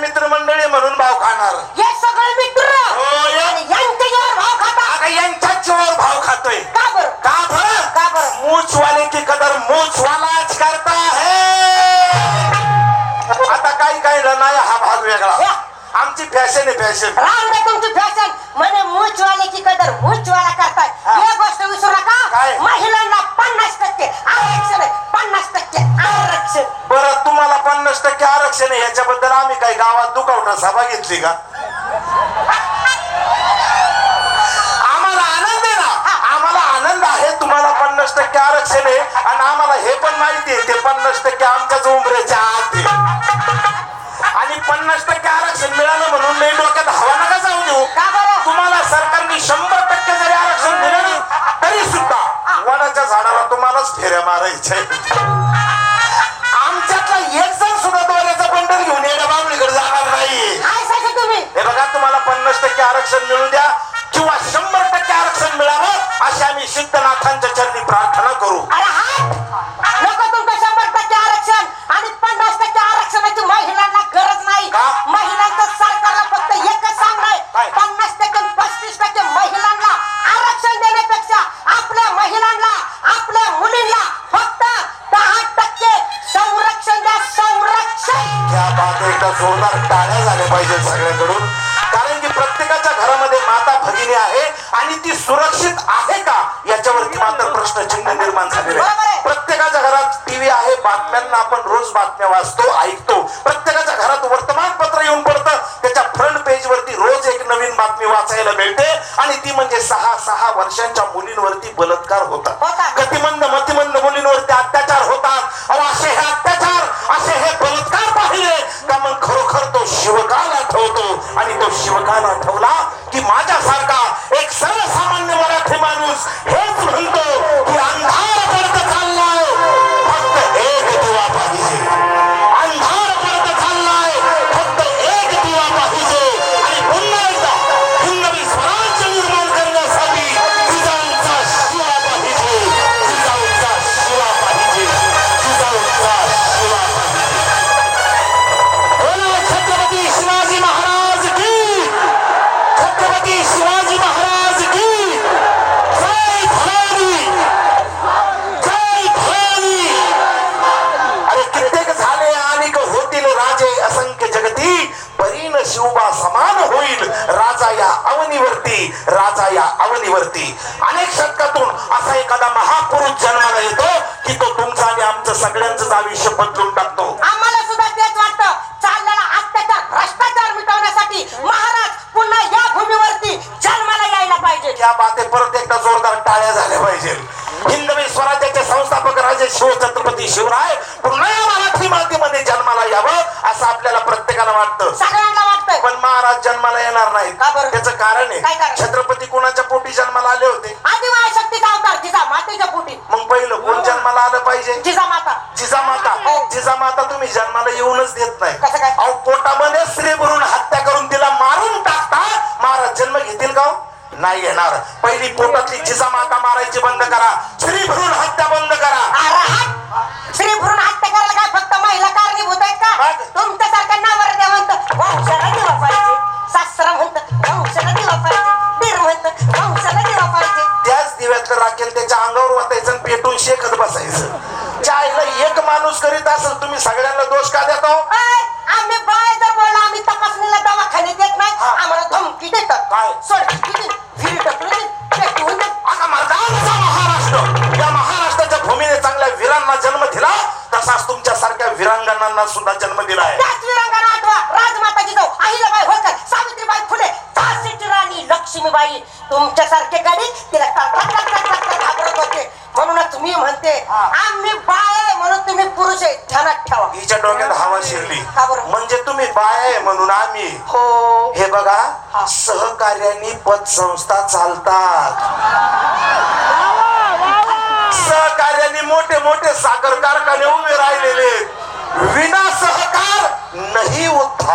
मित्रमंडळी म्हणून भाव खाणार. हे सगळे मित्र हो, या. आणि यांच्यावर भाव खाता. यांच्याच भाव खातोय. का बरं? का बरं? का बरं? मूछ वाले की कदर मूछ वालाच करता है आता काही काही नाही हा भाग वेगळा. आमची फॅशन आहे फॅशन राम रे तुमची फॅशन म्हणे मूचवाले की कदर मूचवाला करताय पन्नास टक्के आरक्षण आहे याच्याबद्दल आम्ही काही गावात दुखावटा सभा घेतली का? आम्हाला आनंद आहे ना? आम्हाला आनंद आहे तुम्हाला पन्नास टक्के आरक्षण आहे आणि आम्हाला हे पण माहिती आहे ते पन्नास टक्के आमच्याच उमरेच्या आत. आणि पन्नास टक्के आरक्षण मिळालं म्हणून नाही डोक्यात हवा नका जाऊ देऊ. तुम्हाला सरकारने शंभर टक्के जरी आरक्षण दिलं ना तरी सुद्धा वडाच्या झाडाला तुम्हालाच फेऱ्या मारायच्या आरक्षण मिळू द्या किंवा शंभर टक्के आरक्षण मिळावं अशी आम्ही सिद्धनाथांच्या चरणी प्रार्थना करू. अरे हात नको तुमचं शंभर टक्के आरक्षण आणि पन्नास टक्के आरक्षणाची महिलांना गरज नाही. का? महिलांचं सरकारला फक्त एकच काय? आहे पन्नास टक्के आणि पस्तीस टक्के महिलांना आरक्षण देण्यापेक्षा आपल्या महिलांना आपल्या मुलींना फक्त दहा टक्के संरक्षण द्या संरक्षण. या बात एकदा जोरदार टाळ्या झाल्या पाहिजेत सगळ्यांकडून. प्रत्येकाच्या घरामध्ये माता भगिनी आहे आणि ती सुरक्षित आहे का? याच्यावरती मात्र प्रश्नचिन्ह निर्माण झालेले बरोबर आहे. आहे. प्रत्येकाच्या घरात टीव्ही आहे बातम्यांना आपण रोज बातम्या वाचतो ऐकतो. प्रत्येकाच्या घरात वर्तमानपत्र येऊन पडतं. त्याच्या फ्रंट पेज वरती रोज एक नवीन बातमी वाचायला मिळते आणि ती म्हणजे सहा सहा वर्षांच्या मुलींवरती बलात्कार होतात. राजा या अवनीवरती अनेक शतकातून असा एखादा महापुरुष जन्माला येतो की तो तुमचं आणि आमचं सगळ्यांचं आयुष्य बदलून टाकतो. आम्हाला सुद्धा तेच वाटतं. चाललेला अत्याचार भ्रष्टाचार मिटवण्यासाठी महाराज पुन्हा या भूमीवरती जन्माला यायला पाहिजे. या बाते परत एकदा जोरदार टाळ्या झाल्या पाहिजे. हिंदवी स्वराज्याचे संस्थापक राजे शिवछत्रपती शिवराय पुन्हा या मराठी मातीमध्ये जन्माला यावं असं आपल्याला प्रत्येकाला वाटतं. सगळ्यांना महाराज जन्माला येणार नाहीत. का बरं? त्याचं कारण काय आहे कारण? छत्रपती कुणाच्या पोटी जन्माला आले होते? आदिवाय शक्तीचा अवतार जिजा मातेच्या पोटी. मग पहिलं कोण जन्माला आलं पाहिजे? जिजा माता. जिजामाता हो. जिजामाता तुम्ही जन्माला येऊनच देत नाही. कसं काय? अहो पोटामध्ये स्त्री भरून हत्या करून तिला मारून टाकता महाराज जन्म घेतील का हो? नाही येणार पहिली पोटातली जिजामाता मारायची बंद करा. स्त्री भरून हत्या बंद करा. अरे हात श्री भ्रूण हत्या करायला काय फक्त महिला कारणीभूत आहेत का? मग? तुमच्यासारख्या नवरदेव म्हणत वंशाला दिला पाहिजे म्हणत वंशाला पाहिजे म्हणत वंशाला पाहिजे त्याच दिव्यातलं राखेल त्याच्या अंगावर वाटायचं आणि पेटून शेकत बसायचं. चायला एक माणूस करीत असेल तुम्ही सगळ्यांना दोष का देतो हो? लक्ष्मीबाई तुमच्यासारखे गाडी तिला घाबरत होते. म्हणूनच मी म्हणते. आम्ही बाय आहे म्हणून तुम्ही पुरुष आहे. ध्यानात ठेवा. हिच्या डोक्यात हवा शिरली. का बरं? म्हणजे तुम्ही बाय आहे म्हणून आम्ही. हो. हे बघा. सहकार्याने पतसंस्था चालतात. सहकार्याने मोठे मोठे साखर कारखाने उभे राहिलेले विना सहकार नाही उद्धार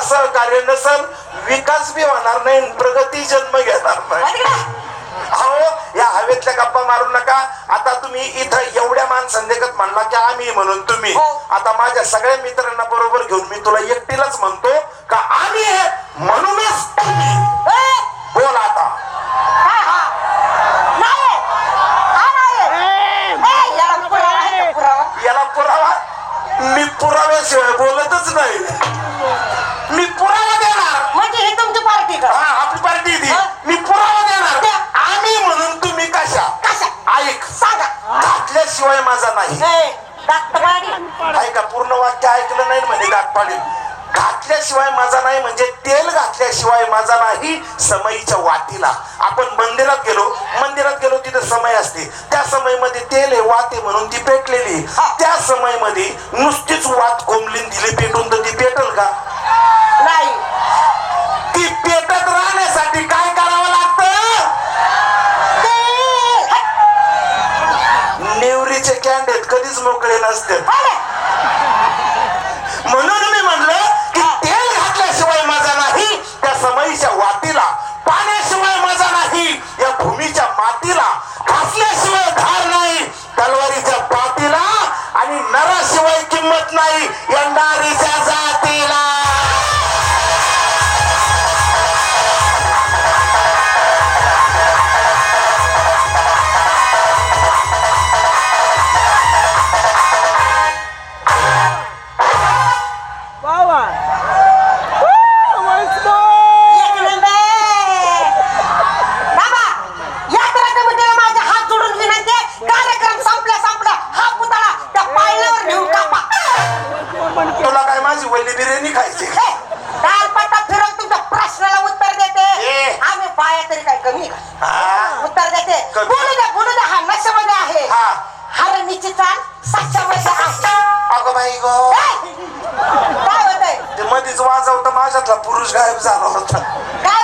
जर आमचं तुम्हाला सहकार कार्य नसल विकास बी होणार नाही प्रगती जन्म घेणार नाही? अहो या हवेतल्या गप्पा मारू नका आता तुम्ही इथं एवढ्या माणसांदेखत म्हणला की आम्ही म्हणून तुम्ही हो. आता माझ्या सगळ्या मित्रांना बरोबर घेऊन मी तुला एकटीलाच म्हणतो का आम्ही आहे म्हणूनच बोल आता काय हा? नाही. हा नाही. ए, याला पुरावा आहे का पुरावा? याला पुरावा मी पुराव्याशिवाय बोलतच नाही माझा नाही दत्तवाडी. ऐका पूर्ण वाक्य ऐकलं नाही म्हणे दात पाडील घातल्याशिवाय माझा नाही म्हणजे तेल घातल्याशिवाय माझा नाही समईच्या वातीला. आपण मंदिरात गेलो मंदिरात गेलो तिथे समय असते. त्या समयमध्ये तेल आहे वाते म्हणून ती पेटलेली. त्या समयमध्ये नुसतीच वात कोंबलीन दिली पेटून तर ती पेटल का? नाही. ती पेटत राहण्यासाठी काय कॅन्डेट मोकळे नसते. म्हणून मी म्हणलं की तेल घातल्याशिवाय माझा नाही त्या समईच्या वातीला पाण्याशिवाय माझा नाही या भूमीच्या मातीला घासल्याशिवाय धार नाही तलवारीच्या पातीला आणि नराशिवाय किंमत नाही या नारीच्या बिर्याणी खायची. डालपट्टा फिरवून तुमच्या प्रश्नाला उत्तर देते. ए. आम्ही पाया तरी काय कमी आहे? का हा? उत्तर देते. कमी. बोलू द्या बोलू द्या. हा नशेमध्ये आहे. हा. हरणीची चाल साच्यामध्ये आहे. अगं बाई गो. काय? होतंय? ते मध्येच वाजवतं माझ्यातला पुरुष गायब झाला होता. काय?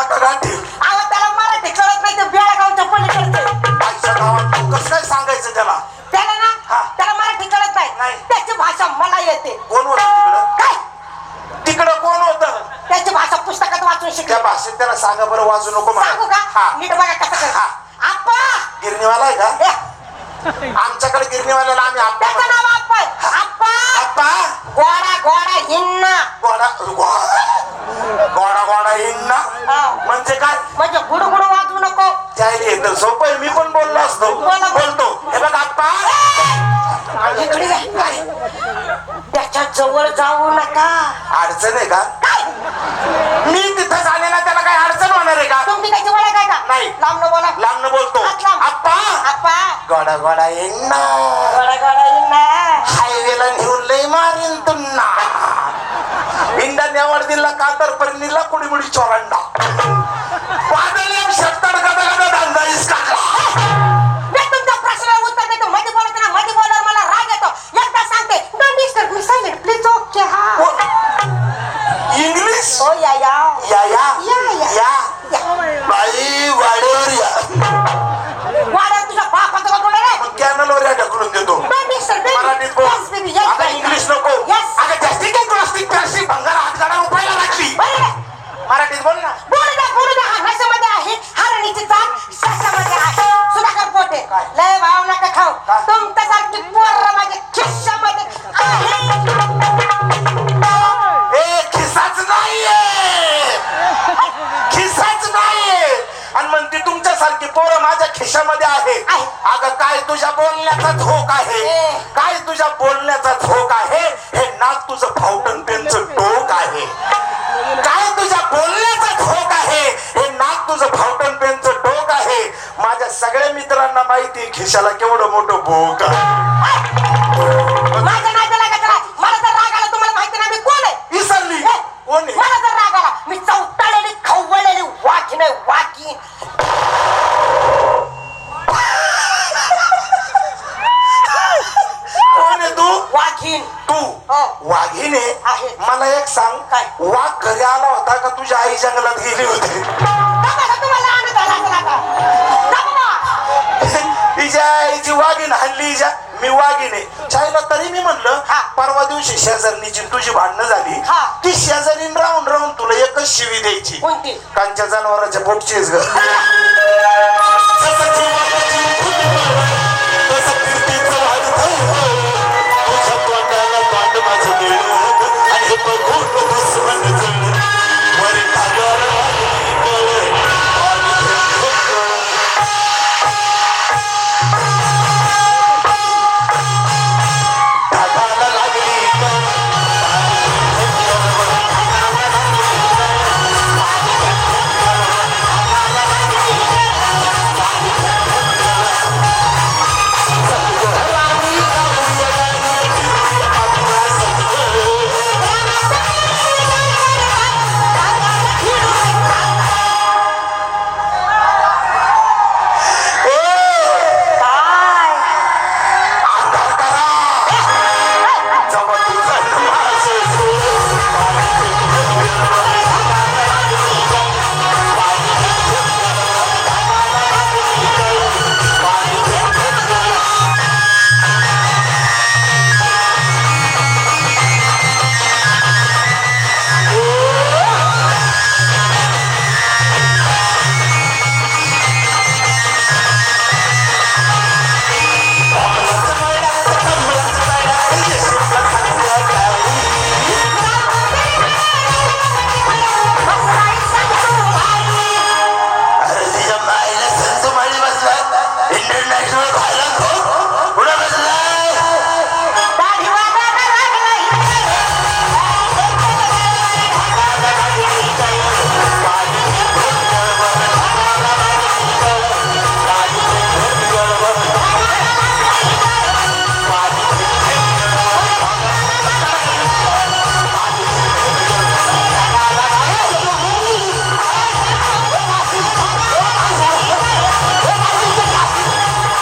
नाका अहो त्याला मराठी कळत नाही ते बेळगावच्या पलीकडचे. आईच्या गावात तू कसं काय सांगायचं त्याला? त्याला ना. त्याला मराठी कळत नाही. त्याची भाषा मला येते. कोण होतं तिकडं? काय? तिकडं कोण होतं? त्याची भाषा पुस्तकात वाचून शिकले. त्या भाषेत त्याला सांगा बरं वाजू नको सांगू का? नीट बघा कसं कर. आप्पा! गिरणीवाला आहे का? आमच्याकडे गिरणीवाल्याला आम्ही त्याचं आप्पा नाव आप्पा आहे. आप्पा! आप्पा! गोडा गोडा हिन्ना गोडा. गोडा ना. म्हणजे काय? म्हणजे गुडगुड वाजवू नको. त्याला येतं सोपं आहे, मी पण बोललो असतो. बोला. बोलतो. हे बघ आप्पा. इकडे. त्याच्याजवळ जाऊ नका. अडचण आहे का? काय? मी तिथं झाले ना त्याला काय अडचण होणार आहे का? तुमची त्याची ओळख आहे का? नाही. लांब न बोला. लांब बोलतो. आप्पा. आप्पा. गोडा गोडा येईन ना. गोडा गोडा हिन्ना हायवेला नेऊन लय मारीन तुन्ना इंडा नेवाड दिला कातर पर्णीला कुडी मुडी चोरांडा. वादळ शब्दाड गदा गदा धंदा काढला मी तुमच्या प्रश्नाला उत्तर देतो. मध्ये बोलत ना मध्ये बोलल्यावर मला राग येतो. एकदा सांगते. डोंट डिस्टर्ब मी सायलेंट प्लीज ओके हा. इंग्लिश? हो या या या या. या, या. या काय तुझ्या बोलण्याचा झोक आहे? ए. काय तुझ्या बोलण्याचा झोक आहे? हे नाक तुझं फाउंटन पेनचं टोक आहे. काय तुझ्या बोलण्याचा झोक आहे? हे नाक तुझं फाउंटन पेनचं टोक आहे. माझ्या सगळ्या मित्रांना माहिती खिशाला केवढं मोठं भोक आहे. होता का तुझी आई जंगलात गेली होती? आता. तिच्या आईची वाघीण हल्ली मी वाघीण चायला तरी मी म्हणलं. परवा दिवशी शेजारणीची तुझी भांडणं झाली. ती शेजारीन राहून राहून तुला एकच शिवी द्यायची. कांच्या जनावराच्या पोटचीच ग